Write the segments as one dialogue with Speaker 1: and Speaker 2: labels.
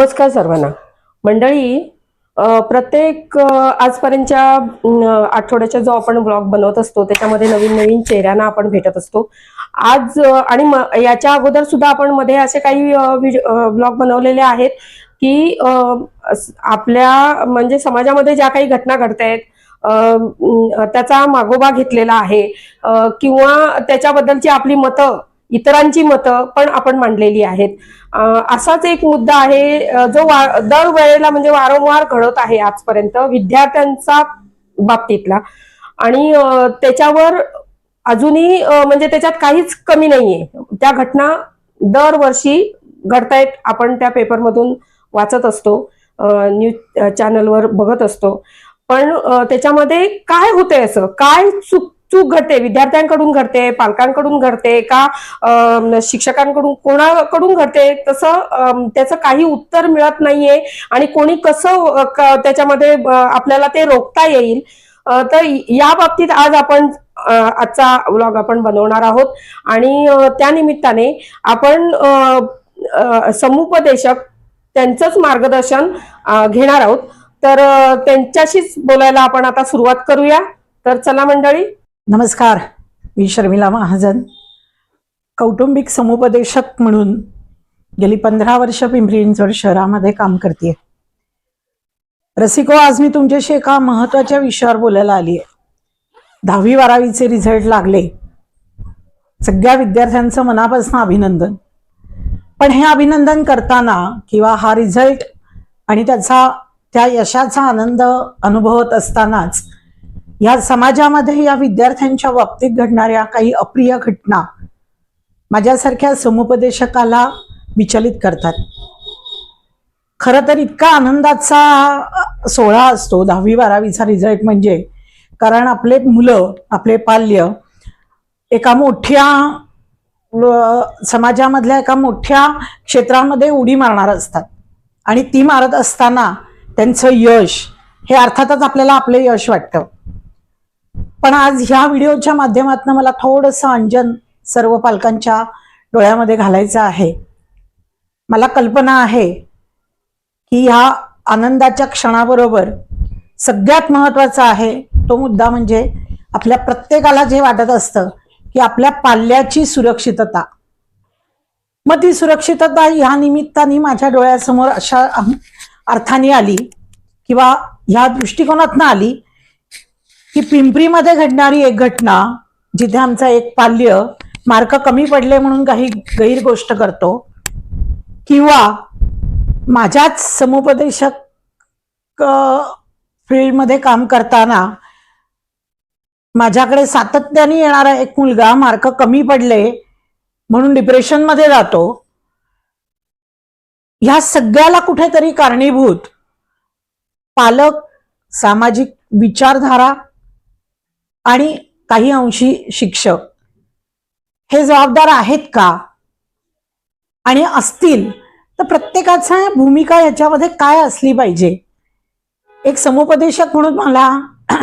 Speaker 1: नमस्कार सर्वांना. मंडळी प्रत्येक आजपर्यंतच्या आठवड्याचा जो आपण ब्लॉग बनवत असतो त्याच्यामध्ये नवीन नवीन चेहऱ्यांना आपण भेटत असतो. आज आणि म- याच्या अगोदर सुद्धा आपण मध्ये असे काही ब्लॉग बनवलेले आहेत की आपल्या म्हणजे समाजामध्ये ज्या काही घटना घडत आहेत त्याचा मागोबा घेतलेला आहे किंवा त्याच्याबद्दलची आपली मतं इतरांची मतं पण आपण मांडलेली आहेत. असाच एक मुद्दा आहे जो वा- दरवेळेला म्हणजे वारंवार घडत आहे आजपर्यंत विद्यार्थ्यांचा बाबतीतला. आणि त्याच्यावर अजूनही म्हणजे त्याच्यात काहीच कमी नाहीये. त्या घटना दरवर्षी घडतायत आपण त्या पेपरमधून वाचत असतो न्यूज चॅनलवर बघत असतो. पण त्याच्यामध्ये काय होतंय असं? काय चूक चूक घडते विद्यार्थ्यांकडून घडते पालकांकडून घडते का शिक्षकांकडून कोणाकडून घडते तसं त्याचं काही उत्तर मिळत नाहीये आणि कोणी कसं क- त्याच्यामध्ये आपल्याला ते रोखता येईल तर या बाबतीत आज आपण आजचा व्लॉग आपण बनवणार आहोत आणि त्यानिमित्ताने त्या निमित्ताने आपण समुपदेशक त्यांचंच मार्गदर्शन घेणार आहोत. तर त्यांच्याशीच बोलायला आपण आता सुरुवात करूया. तर चला मंडळी
Speaker 2: नमस्कार मी शर्मिला महाजन. कौटुंबिक समुपदेशक म्हणून गेली पंधरा वर्ष पिंपरी चिंचवड शहरामध्ये काम करते रसिको आज मी तुमच्याशी एका महत्त्वाच्या विषयावर बोलायला आली आहे दहावी बारावीचे रिझल्ट लागले. सगळ्या विद्यार्थ्यांचं मनापासून अभिनंदन. पण हे अभिनंदन करताना किंवा हा रिझल्ट आणि त्याचा त्या यशाचा आनंद अनुभवत असतानाच या समाजामध्ये या विद्यार्थ्यांच्या बाबतीत घडणाऱ्या काही अप्रिय घटना माझ्यासारख्या समुपदेशकाला विचलित करतात. खरं तर इतका आनंदाचा सोहळा असतो दहावी बारावीचा रिझल्ट म्हणजे. कारण आपले मुलं आपले पाल्य एका मोठ्या समाजामधल्या एका मोठ्या क्षेत्रामध्ये उडी मारणार असतात. आणि ती मारत असताना त्यांचं यश हे अर्थातच आपल्याला आपले यश वाटतं. पण आज ह्या व्हिडिओच्या माध्यमातून मला थोडंसं अंजन सर्व पालकांच्या डोळ्यामध्ये घालायचं आहे. मला कल्पना आहे की ह्या आनंदाच्या क्षणाबरोबर सगळ्यात महत्त्वाचा आहे तो मुद्दा म्हणजे आपल्या प्रत्येकाला जे वाटत असतं की आपल्या पाल्याची सुरक्षितता. मग ती सुरक्षितता ह्या निमित्ताने माझ्या डोळ्यासमोर अशा अर्थाने आली किंवा ह्या दृष्टिकोनातनं आली की पिंपरीमध्ये घडणारी एक घटना जिथे आमचा एक पाल्य मार्क कमी पडले म्हणून काही गैर गोष्ट करतो किंवा माझ्याच समुपदेशक फील्डमध्ये काम करताना माझ्याकडे सातत्याने येणारा एक मुलगा मार्क कमी पडले म्हणून डिप्रेशनमध्ये जातो. ह्या सगळ्याला कुठेतरी कारणीभूत पालक सामाजिक विचारधारा आणि काही अंशी शिक्षक. हे जबाबदार आहेत का? आणि असतील तर प्रत्येकाचा भूमिका याच्यामध्ये काय असली पाहिजे? एक समुपदेशक म्हणून मला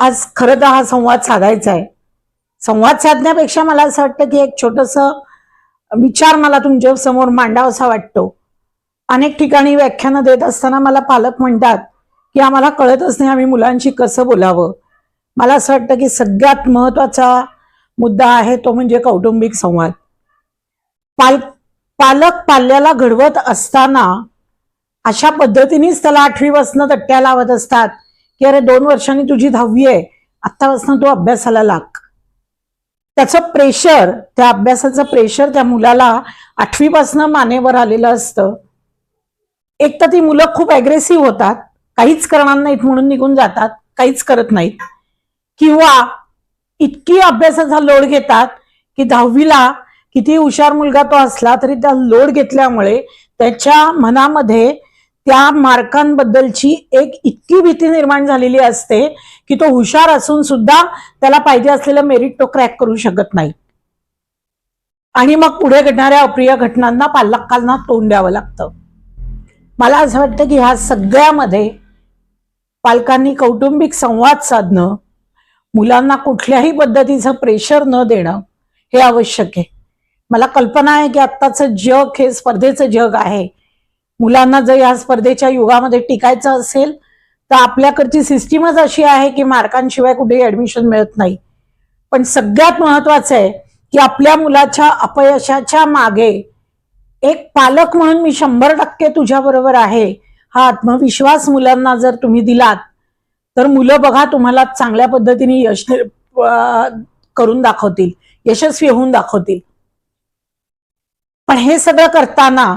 Speaker 2: आज खरं तर हा संवाद साधायचा आहे. संवाद साधण्यापेक्षा मला असं वाटतं की एक छोटस विचार मला तुमच्यासमोर मांडावासा वाटतो. अनेक ठिकाणी व्याख्यानं देत असताना मला पालक म्हणतात की आम्हाला कळतच नाही आम्ही मुलांशी कसं बोलावं. मला असं वाटतं की सगळ्यात महत्त्वाचा मुद्दा आहे तो म्हणजे कौटुंबिक संवाद. पाल पालक पाल्याला घडवत असताना अशा पद्धतीनेच त्याला आठवीपासनं तट्ट्या लावत असतात की अरे दोन वर्षांनी तुझी दहावी आहे आत्तापासून तू अभ्यासाला लाग. त्याचं प्रेशर त्या अभ्यासाचं प्रेशर त्या मुलाला आठवीपासनं मानेवर आलेलं असतं. एक तर ती मुलं खूप अग्रेसिव्ह होतात काहीच करणार नाहीत म्हणून निघून जातात काहीच करत नाहीत. किंवा इतकी अभ्यासाचा लोड घेतात की दहावीला किती हुशार मुलगा तो असला तरी त्या लोड घेतल्यामुळे त्याच्या मनामध्ये त्या मार्कांबद्दलची एक इतकी भीती निर्माण झालेली असते की तो हुशार असून सुद्धा त्याला पाहिजे असलेलं मेरिट तो क्रॅक करू शकत नाही. आणि मग पुढे घडणाऱ्या अप्रिय घटनांना पालकांना तोंड द्यावं लागतं. मला असं वाटतं की ह्या सगळ्यामध्ये पालकांनी कौटुंबिक संवाद साधणं मुलांना कुठल्याही पद्धतीचं प्रेशर न देणं हे आवश्यक आहे. मला कल्पना आहे की आत्ताचं जग हे स्पर्धेचं जग आहे. मुलांना जर या स्पर्धेच्या युगामध्ये टिकायचं असेल तर आपल्याकडची सिस्टीमच अशी आहे की मार्कांशिवाय कुठेही ऍडमिशन मिळत नाही. पण सगळ्यात महत्वाचं आहे की आपल्या मुलाच्या अपयशाच्या मागे एक पालक म्हणून मी शंभर टक्के तुझ्या बरोबर आहे. हा आत्मविश्वास मुलांना जर तुम्ही दिलात तर मुलं बघा तुम्हाला चांगल्या पद्धतीने यश करून दाखवतील यशस्वी होऊन दाखवतील. पण हे सगळं करताना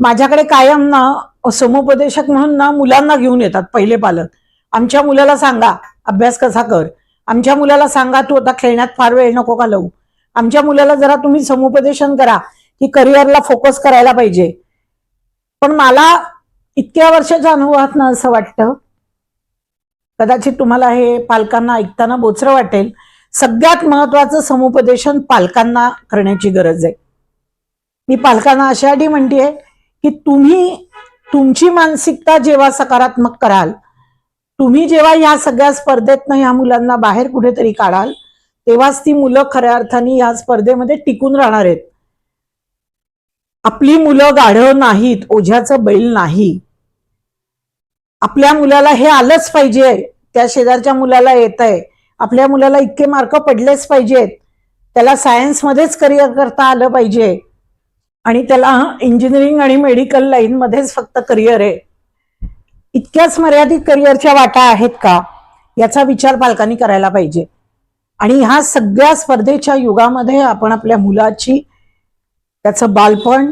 Speaker 2: माझ्याकडे कायम ना समुपदेशक म्हणून ना मुलांना घेऊन येतात पहिले पालक. आमच्या मुलाला सांगा अभ्यास कसा कर? आमच्या मुलाला सांगा तू आता खेळण्यात फार वेळ नको का लावू? आमच्या मुलाला जरा तुम्ही समुपदेशन करा की करिअरला फोकस करायला पाहिजे. पण मला इतक्या वर्षाच्या अनुभवात असं वाटतं कदाचित तुम्हाला हे पालकांना ऐकताना बोचरं वाटेल. सगळ्यात महत्वाचं समुपदेशन पालकांना करण्याची गरज आहे. मी पालकांना अशासाठी म्हणतेय की तुम्ही तुमची मानसिकता जेव्हा सकारात्मक कराल तुम्ही जेव्हा या सगळ्या स्पर्धेतनं ह्या मुलांना बाहेर कुठेतरी काढाल तेव्हाच ती मुलं खऱ्या अर्थाने या स्पर्धेमध्ये टिकून राहणार आहेत. आपली मुलं गाढव नाहीत ओझ्याचं बैल नाही. आपल्या मुलाला हे आलंच पाहिजे. त्या शेजारच्या मुलाला येत आहे आपल्या मुलाला इतके मार्क पडलेच पाहिजेत. त्याला सायन्समध्येच करिअर करता आलं पाहिजे. आणि त्याला इंजिनिअरिंग आणि मेडिकल लाईनमध्येच फक्त करिअर आहे. इतक्याच मर्यादित करिअरच्या वाटा आहेत का? याचा विचार पालकांनी करायला पाहिजे. आणि ह्या सगळ्या स्पर्धेच्या युगामध्ये आपण आपल्या मुलाची त्याचं बालपण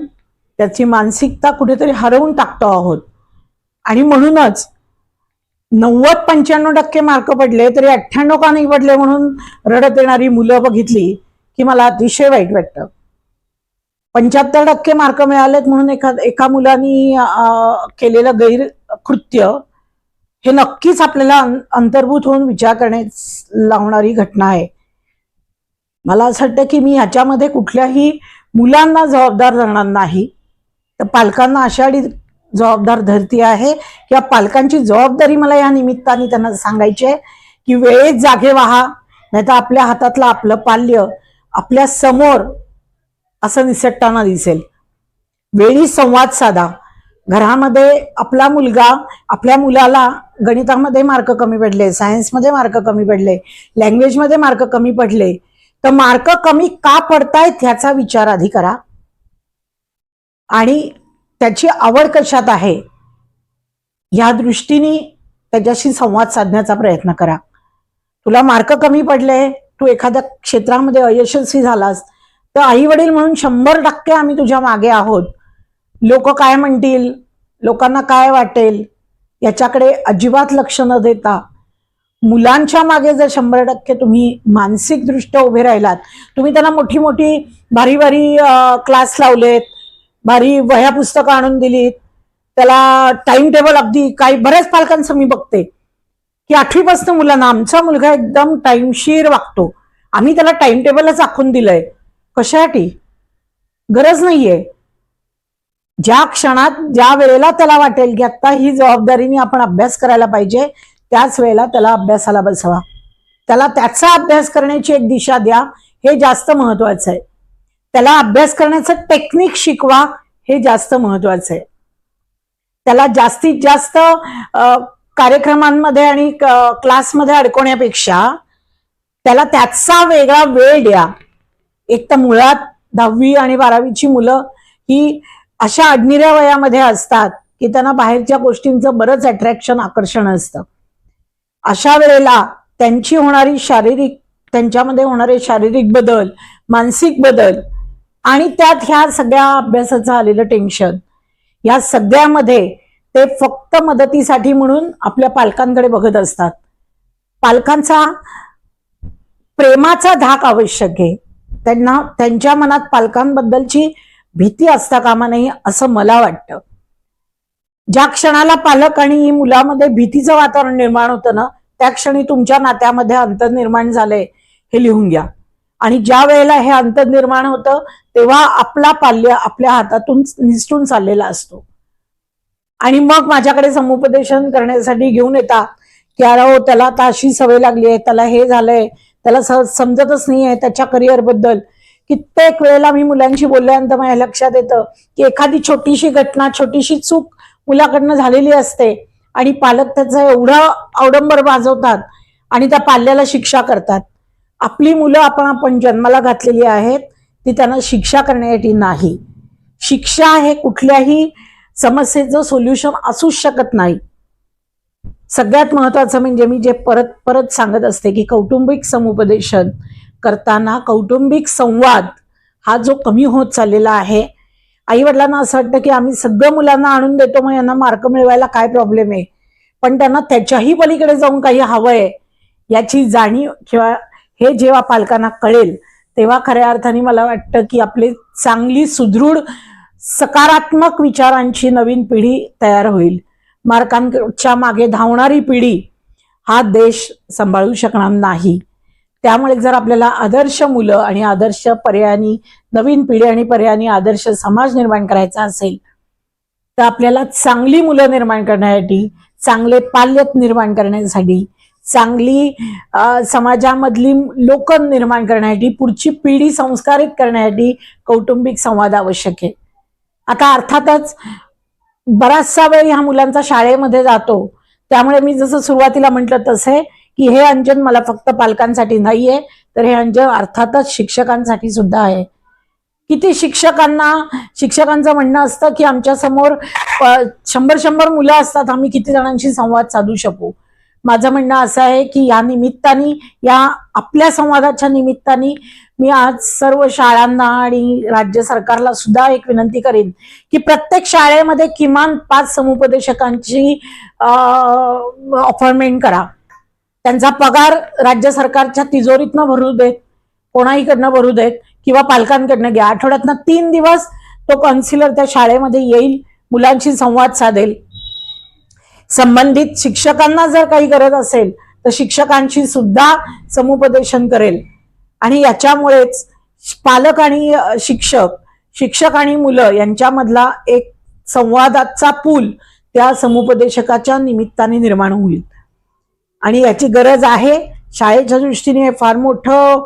Speaker 2: त्याची मानसिकता कुठेतरी हरवून टाकतो आहोत. आणि म्हणूनच नव्वद पंच्याण्णव टक्के मार्क पडले तरी अठ्ठ्याण्णव का नाही पडले म्हणून रडत येणारी मुलं बघितली की मला अतिशय वाईट वाटतं. पंच्याहत्तर टक्के मार्क मिळालेत म्हणून एका एका मुलानी केलेलं गैर कृत्य हे नक्कीच आपल्याला अंतर्भूत होऊन विचार करणे लावणारी घटना आहे. मला असं वाटतं की मी ह्याच्यामध्ये कुठल्याही मुलांना जबाबदार धरणार नाही. तर पालकांना अशा जबाबदार धरती आहे किंवा पालकांची जबाबदारी मला या निमित्ताने त्यांना सांगायची आहे की वेळेत जागे व्हा नाहीतर आपल्या हातातलं आपलं पाल्य आपल्यासमोर असं निसटताना दिसेल. वेळी संवाद साधा. घरामध्ये आपला मुलगा आपल्या मुलाला गणितामध्ये मार्क कमी पडले सायन्समध्ये मार्क कमी पडले लँग्वेजमध्ये मार्क कमी पडले तर मार्क कमी का पडतायत ह्याचा विचार आधी करा. आणि त्याची आवड कशात आहे? ह्या दृष्टीने त्याच्याशी संवाद साधण्याचा प्रयत्न करा. तुला मार्क कमी पडले तू एखाद्या क्षेत्रामध्ये अयशस्वी झालास तर आई वडील म्हणून शंभर टक्के आम्ही तुझ्या मागे आहोत. लोक काय म्हणतील? लोकांना काय वाटेल? याच्याकडे अजिबात लक्ष न देता. मुलांच्या मागे जर शंभर टक्के तुम्ही मानसिकदृष्ट्या उभे राहिलात तुम्ही त्यांना मोठी मोठी भारी भारी क्लास लावलेत भारी वह्या पुस्तकं आणून दिलीत. त्याला टाइम टेबल अगदी काही बऱ्याच पालकांचं मी बघते. की आठवीपासून मुलांना आमचा मुलगा एकदम टाइमशीर वागतो. आम्ही त्याला टाइम टेबलच आखून दिलंय. कशासाठी? गरज नाहीये. ज्या क्षणात ज्या वेळेला त्याला वाटेल की आत्ता ही जबाबदारीने आपण अभ्यास करायला पाहिजे त्याच वेळेला त्याला अभ्यासाला बसवा. त्याला त्याचा अभ्यास करण्याची एक दिशा द्या हे जास्त महत्वाचं आहे. त्याला अभ्यास करण्याचं टेक्निक शिकवा हे जास्त महत्वाचं आहे. त्याला जास्तीत जास्त कार्यक्रमांमध्ये आणि क्लासमध्ये अडकवण्यापेक्षा त्याला त्याचा वेगळा वेळ द्या. एक तर मुळात दहावी आणि बारावीची मुलं ही अशा अडनिऱ्या वयामध्ये असतात की त्यांना बाहेरच्या गोष्टींचं बरंच अट्रॅक्शन आकर्षण असतं. अशा वेळेला त्यांची होणारी शारीरिक त्यांच्यामध्ये होणारे शारीरिक बदल मानसिक बदल आणि त्यात ह्या सगळ्या अभ्यासाचं आलेलं टेन्शन या सगळ्यामध्ये ते फक्त मदतीसाठी म्हणून आपल्या पालकांकडे बघत असतात. पालकांचा प्रेमाचा धाक आवश्यक आहे. त्यांना त्यांच्या मनात पालकांबद्दलची भीती असता कामा नाही असं मला वाटतं. ज्या क्षणाला पालक आणि मुलामध्ये भीतीचं वातावरण निर्माण होतं ना त्या क्षणी तुमच्या नात्यामध्ये अंतर निर्माण झालंय हे लिहून घ्या. आणि ज्या वेळेला हे अंतर निर्माण होतं तेव्हा आपला पाल्य आपल्या हातातून निसटून चाललेला असतो. आणि मग माझ्याकडे समुपदेशन करण्यासाठी घेऊन येतात की अरे हो त्याला आता अशी सवय लागली आहे त्याला हे झालंय त्याला समजतच समजतच नाहीये त्याच्या करिअरबद्दल कित्येक वेळेला मी मुलांशी बोलल्यानंतर माझ्या लक्षात येतं की एखादी छोटीशी घटना छोटीशी चूक मुलाकडनं झालेली असते आणि पालक त्याचं एवढं अवडंबर वाजवतात आणि त्या पाल्याला शिक्षा करतात. आपली मुलं आपण आपण जन्माला घातलेली आहेत ती त्यांना शिक्षा करण्यासाठी नाही. शिक्षा हे कुठल्याही समस्येचं सोल्युशन असूच शकत नाही. सगळ्यात महत्वाचं म्हणजे मी जे परत परत सांगत असते की कौटुंबिक समुपदेशन करताना कौटुंबिक संवाद हा जो कमी होत चाललेला आहे आई वडिलांना असं वाटतं की आम्ही सगळं मुलांना आणून देतो मग यांना मार्क मिळवायला काय प्रॉब्लेम आहे? पण त्यांना त्याच्याही पलीकडे जाऊन काही हवंय याची जाणीव किंवा हे जेव्हा पालकांना कळेल तेव्हा खऱ्या अर्थाने मला वाटतं की आपली चांगली सुदृढ सकारात्मक विचारांची नवीन पिढी तयार होईल. मार्कांच्या मागे धावणारी पिढी हा देश सांभाळू शकणार नाही. त्यामुळे जर आपल्याला आदर्श मुलं आणि आदर्श पर्यायानी नवीन पिढी आणि पर्यायानी आदर्श समाज निर्माण करायचा असेल तर आपल्याला चांगली मुलं निर्माण करण्यासाठी चांगले पाल्यत निर्माण करण्यासाठी चांगली समाजामधली लोक निर्माण करण्यासाठी पुढची पिढी संस्कारित करण्यासाठी कौटुंबिक संवाद आवश्यक आहे. आता अर्थातच बराचसा वेळ ह्या मुलांचा शाळेमध्ये जातो. त्यामुळे मी जसं सुरुवातीला म्हटलं तसे की हे अंजन मला फक्त पालकांसाठी नाहीये तर हे अंजन अर्थातच शिक्षकांसाठी सुद्धा आहे. किती शिक्षकांना शिक्षकांचं म्हणणं असतं की आमच्यासमोर शंभर शंभर मुलं असतात आम्ही किती जणांशी संवाद साधू शकू? माझं म्हणणं असं आहे की या निमित्ताने या आपल्या संवादाच्या निमित्ताने मी आज सर्व शाळांना आणि राज्य सरकारला सुद्धा एक विनंती करेन की प्रत्येक शाळेमध्ये किमान पाच समुपदेशकांची अपॉइंटमेंट करा. त्यांचा पगार राज्य सरकारच्या तिजोरीतनं भरू देत कोणाहीकडनं भरू देत किंवा पालकांकडनं घ्या. आठवड्यातनं तीन दिवस तो कन्सिलर त्या शाळेमध्ये येईल मुलांशी संवाद साधेल. संबंधित शिक्षकांना जर काही गरज असेल तर शिक्षकांशी सुद्धा समुपदेशन करेल. आणि याच्यामुळेच पालक आणि शिक्षक शिक्षक आणि मुलं यांच्यामधला एक संवादाचा पूल त्या समुपदेशकाच्या निमित्ताने निर्माण होईल. आणि याची गरज आहे शाळेच्या दृष्टीने हे फार मोठं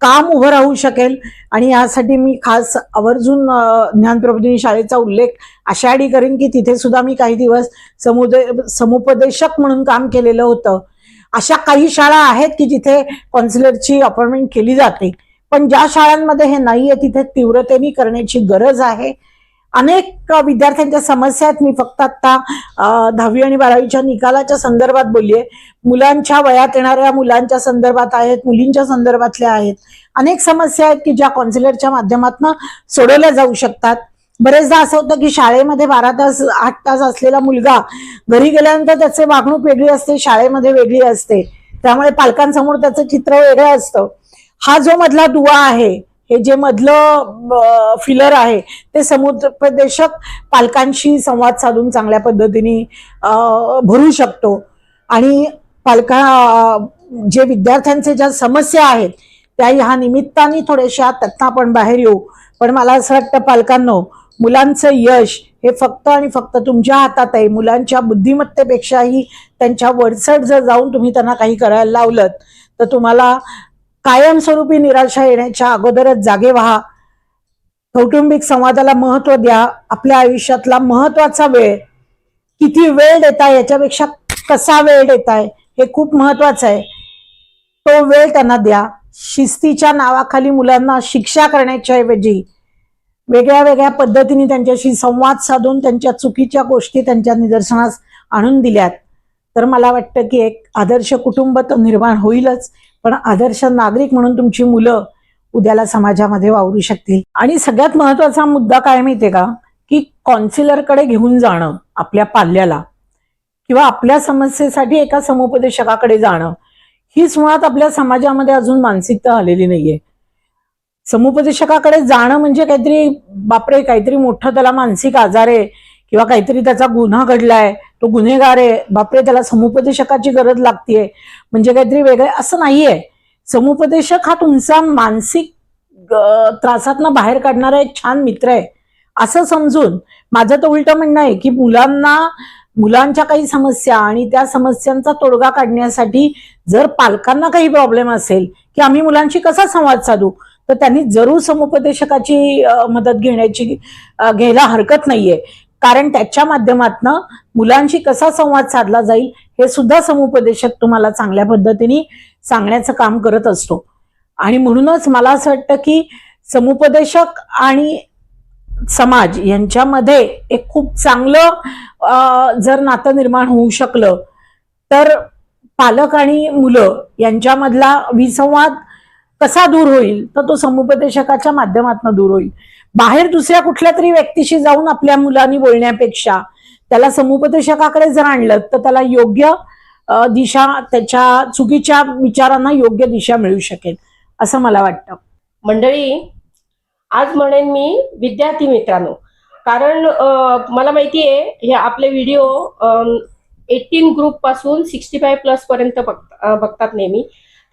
Speaker 2: काम उभं राहू शकेल. आणि यासाठी मी खास आवर्जून अ, ज्ञानप्रबोधिनी शाळेचा उल्लेख आषाढी करेन की तिथे सुद्धा मी काही दिवस समुदे समुपदेशक म्हणून काम केलेलं होतं. अशा काही शाळा आहेत की जिथे कॉन्सिलरची अपॉइंटमेंट केली जाते. पण ज्या शाळांमध्ये हे नाहीये तिथे तीव्रतेने करण्याची गरज आहे. अनेक विद्यार्थ्यांच्या समस्या आहेत. मी फक्त आता दहावी आणि बारावीच्या निकालाच्या संदर्भात बोललीये. मुलांच्या वयात येणाऱ्या मुलांच्या संदर्भात आहेत मुलींच्या संदर्भातल्या आहेत. अनेक समस्या आहेत की ज्या कॉन्सिलरच्या माध्यमातून सोडवल्या जाऊ शकतात. बरेचदा असं होतं की शाळेमध्ये बारा तास आठ तास असलेला मुलगा घरी गेल्यानंतर त्याचे वागणूक वेगळी असते शाळेमध्ये वेगळी असते. त्यामुळे पालकांसमोर त्याचं चित्र वेगळं असतं. हा जो मधला दुवा आहे हे जे मधलं फिलर आहे ते समुपदेशक पालकांशी संवाद साधून चांगल्या पद्धतीने भरू शकतो. आणि पालका जे विद्यार्थ्यांचे ज्या समस्या आहेत त्या ह्या निमित्ताने थोड्याशा त्यातनं आपण बाहेर येऊ. पण मला असं वाटतं पालकांनो मुलांचं यश हे फक्त आणि फक्त तुमच्या हातात आहे. मुलांच्या बुद्धिमत्तेपेक्षाही त्यांच्या वरचढ जर जाऊन तुम्ही त्यांना काही करायला लावलं तर तुम्हाला कायमस्वरूपी निराशा येण्याच्या अगोदरच जागे व्हा. कौटुंबिक संवादाला महत्त्व द्या. आपल्या आयुष्यातला महत्त्वाचा वेळ किती वेळ देताय याच्यापेक्षा कसा वेळ देताय हे खूप महत्वाचं आहे. तो वेळ त्यांना द्या. शिस्तीच्या नावाखाली मुलांना शिक्षा करण्याच्या ऐवजी वेगळ्या वेगळ्या पद्धतीने त्यांच्याशी संवाद साधून त्यांच्या चुकीच्या गोष्टी त्यांच्या निदर्शनास आणून दिल्यात. तर मला वाटतं की एक आदर्श कुटुंब तर निर्माण होईलच. पण आदर्श नागरिक म्हणून तुमची मुलं उद्याला समाजामध्ये वावरू शकतील. आणि सगळ्यात महत्त्वाचा मुद्दा काय माहितीये का? की कॉन्सिलरकडे घेऊन जाणं आपल्या पाल्याला किंवा आपल्या समस्येसाठी एका समुपदेशकाकडे जाणं हीच मुळात आपल्या समाजामध्ये अजून मानसिकता आलेली नाहीये. समुपदेशकाकडे जाणं म्हणजे काहीतरी बापरे काहीतरी मोठं त्याला मानसिक आजार आहे किंवा काहीतरी त्याचा गुन्हा घडलाय. तो गुन्हेगार आहे. बापरे त्याला समुपदेशकाची गरज लागतीये. म्हणजे काहीतरी वेगळे असं नाहीये. समुपदेशक हा तुमचा मानसिक त्रासातनं बाहेर काढणारा एक छान मित्र आहे. असं समजून माझं तर उलट म्हणणं आहे की मुलांना मुलांच्या काही समस्या आणि त्या समस्यांचा तोडगा काढण्यासाठी जर पालकांना काही प्रॉब्लेम असेल की आम्ही मुलांशी कसा संवाद साधू तर त्यांनी जरूर समुपदेशकाची मदत घेण्याची घ्यायला हरकत नाहीये. कारण त्याच्या माध्यमातनं मुलांशी कसा संवाद साधला जाईल हे सुद्धा समुपदेशक तुम्हाला चांगल्या पद्धतीने सांगण्याचं काम करत असतो. आणि म्हणूनच मला असं वाटतं की समुपदेशक आणि समाज यांच्यामध्ये एक खूप चांगलं जर नातं निर्माण होऊ शकलं तर पालक आणि मुलं यांच्यामधला विसंवाद कसा दूर होईल तर तो समुपदेशकाच्या माध्यमातून दूर होईल. बाहेर दुसऱ्या कुठल्या तरी व्यक्तीशी जाऊन आपल्या मुलांनी बोलण्यापेक्षा त्याला समुपदेशकाकडे जर आणलं तर त्याला योग्य दिशा त्याच्या चुकीच्या विचारांना योग्य दिशा मिळू शकेल असं मला वाटतं.
Speaker 1: मंडळी आज म्हणेन मी विद्यार्थी मित्रांनो कारण मला माहिती आहे हे आपले व्हिडिओ एटीन ग्रुपपासून सिक्स्टी फाय प्लस पर्यंत बघतात नेहमी.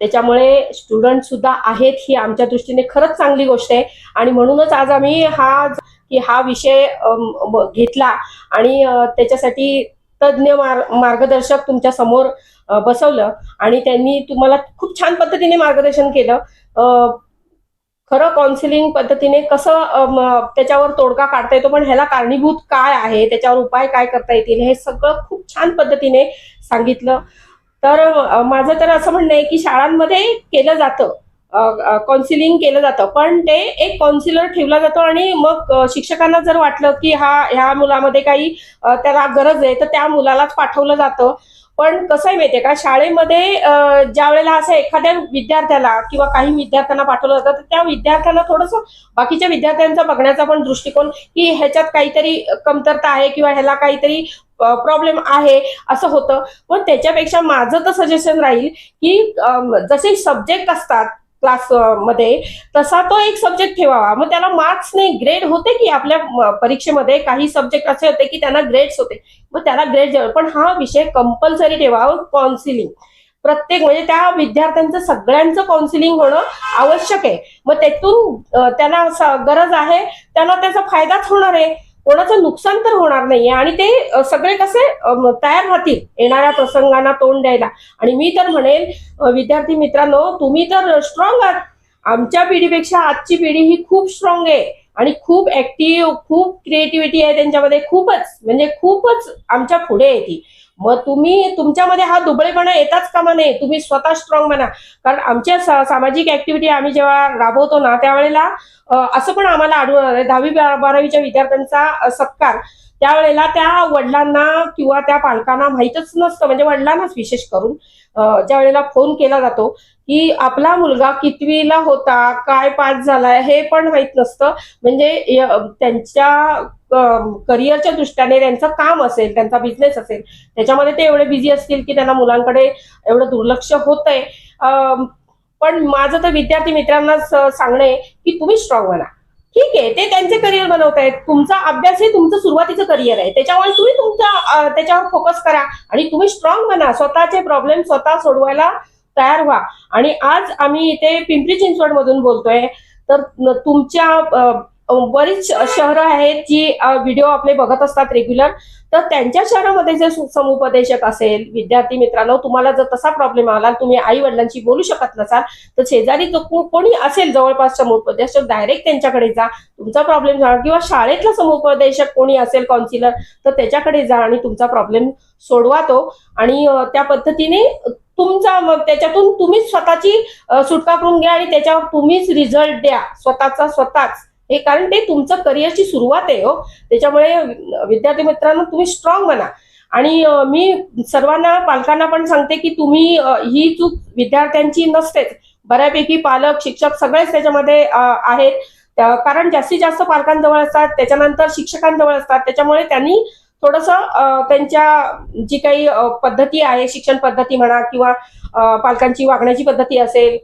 Speaker 1: त्याच्यामुळे स्टुडंट सुद्धा आहेत ही आमच्या दृष्टीने खरंच चांगली गोष्ट आहे. आणि म्हणूनच आज आम्ही हा की हा विषय घेतला. आणि त्याच्यासाठी तज्ज्ञ मार मार्गदर्शक तुमच्यासमोर बसवलं. आणि त्यांनी तुम्हाला खूप छान पद्धतीने मार्गदर्शन केलं. खरं काउन्सिलिंग पद्धतीने कसं त्याच्यावर तोडगा काढता येतो पण ह्याला कारणीभूत काय आहे त्याच्यावर उपाय काय करता येतील हे सगळं खूप छान पद्धतीने सांगितलं. तर माझं तर असं म्हणणं आहे की शाळांमध्ये केलं जातं. काउन्सिलिंग केलं जातं. पण ते एक काउन्सिलर ठेवला जातो आणि मग शिक्षकांना जर वाटलं की हा ह्या मुलामध्ये काही त्याला गरज आहे तर त्या मुलालाच पाठवलं जातं. पण कसं आहे माहितीये का? शाळेमध्ये ज्या वेळेला असं एखाद्या विद्यार्थ्याला किंवा काही विद्यार्थ्यांना पाठवलं जातं तर त्या विद्यार्थ्यांना थोडंसं बाकीच्या विद्यार्थ्यांचा बघण्याचा पण दृष्टिकोन की ह्याच्यात काहीतरी कमतरता आहे किंवा ह्याला काहीतरी प्रॉब्लेम आहे असं होतं. पण त्याच्यापेक्षा माझं तर सजेशन राहील की जसे सब्जेक्ट असतात क्लासमध्ये तसा तो एक सब्जेक्ट ठेवावा. मग त्याला मार्क्स नाही ग्रेड होते की आपल्या परीक्षेमध्ये काही सब्जेक्ट असे होते की त्यांना ग्रेड्स होते? मग त्याला ग्रेड पण हा विषय कंपल्सरी ठेवावा काउन्सिलिंग प्रत्येक म्हणजे त्या विद्यार्थ्यांचं सगळ्यांचं काउन्सिलिंग होणं आवश्यक आहे. मग त्यातून त्याला गरज आहे त्याला त्याचा फायदाच होणार आहे. कोणाचं नुकसान तर होणार नाहीये. आणि ते सगळे कसे तयार राहतील येणाऱ्या प्रसंगांना तोंड द्यायला. आणि मी तर म्हणेन विद्यार्थी मित्रांनो तुम्ही तर स्ट्रॉंग आहात. आमच्या पिढीपेक्षा आजची पिढी ही खूप स्ट्रॉंग आहे. आणि खूप ऍक्टिव्ह खूप क्रिएटिव्हिटी आहे त्यांच्यामध्ये. खूपच म्हणजे खूपच आमच्या पुढे आहे ती मग तुम्ही तुमच्यामध्ये हा दुबळेपणा येताच कामा नये. तुम्ही स्वतः स्ट्रॉंग बना. कारण आमच्या सा- सामाजिक ऍक्टिव्हिटी आम्ही जेव्हा राबवतो ना त्यावेळेला असं पण आम्हाला आढळून आलं दहावी बारावीच्या विद्यार्थ्यांचा सत्कार. त्यावेळेला त्या वडिलांना किंवा त्या पालकांना माहीतच नसतं म्हणजे वडिलांनाच विशेष करून ज्या वेळेला फोन केला जातो की आपला मुलगा कितवीला होता काय पास झालाय हे पण माहीत नसतं. म्हणजे त्यांच्या करिअरच्या दृष्ट्याने त्यांचं काम असेल त्यांचा बिझनेस असेल त्याच्यामध्ये ते एवढे बिझी असतील की त्यांना मुलांकडे एवढं दुर्लक्ष होतंय. पण माझं तर विद्यार्थी मित्रांना सांगणे की तुम्ही स्ट्रॉंग बना ठीक आहे ते त्यांचे करिअर बनवतायत. तुमचा अभ्यास हे तुमचं सुरुवातीचं करिअर आहे. त्याच्यामुळे तुम्ही तुमच्या त्याच्यावर फोकस करा आणि तुम्ही स्ट्रॉंग बना. स्वतःचे प्रॉब्लेम स्वतः सोडवायला तयार व्हा. आणि आज आम्ही इथे पिंपरी चिंचवड मधून बोलतोय. तर तुमच्या बरीच शहरं आहेत जी व्हिडिओ आपले बघत असतात रेग्युलर तर त्यांच्या शहरामध्ये जे समुपदेशक असेल विद्यार्थी मित्रांनो तुम्हाला जर तसा प्रॉब्लेम आला तुम्ही आई वडिलांशी बोलू शकत नसाल तर शेजारी जो कोणी असेल जवळपास समुपदेशक डायरेक्ट त्यांच्याकडे जा. तुमचा प्रॉब्लेम झाला किंवा शाळेतला समुपदेशक कोणी असेल काउन्सिलर तर त्याच्याकडे जा आणि तुमचा प्रॉब्लेम सोडवा तो. आणि त्या पद्धतीने तुमचा मग त्याच्यातून तुम्हीच स्वतःची सुटका करून घ्या आणि त्याच्यावर तुम्हीच रिझल्ट द्या. स्वतःचा स्वतःच. हे कारण ते तुमचं करिअरची सुरुवात आहे हो. त्याच्यामुळे विद्यार्थी मित्रांनो तुम्ही स्ट्रॉंग बना. आणि मी सर्वांना पालकांना पण सांगते की तुम्ही ही चूक विद्यार्थ्यांची नसतेच. बऱ्यापैकी पालक शिक्षक सगळेच त्याच्यामध्ये आहेत. कारण जास्तीत जास्त पालकांजवळ असतात त्याच्यानंतर शिक्षकांजवळ असतात. त्याच्यामुळे त्यांनी थोडस त्यांच्या जी काही पद्धती आहे शिक्षण पद्धती म्हणा किंवा पालकांची वागण्याची पद्धती असेल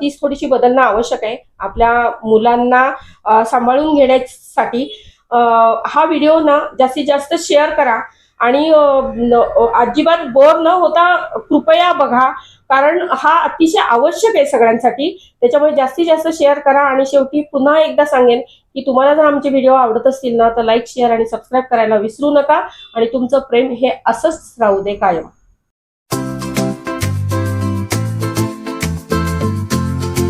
Speaker 1: तीच थोडीशी बदलणं आवश्यक आहे. आपल्या मुलांना सांभाळून घेण्यासाठी हा व्हिडिओ ना जास्तीत जास्त शेअर करा. आणि अजिबात बोर न होता कृपया बघा. कारण हा अतिशय आवश्यक आहे सगळ्यांसाठी. त्याच्यामुळे जास्तीत जास्त शेअर करा आणि शेवटी पुन्हा एकदा सांगेन की तुम्हाला जर आमचे व्हिडिओ आवडत असतील ना तर लाईक शेअर आणि सबस्क्राईब करायला विसरू नका. आणि तुमचं प्रेम हे असंच राहू दे कायम.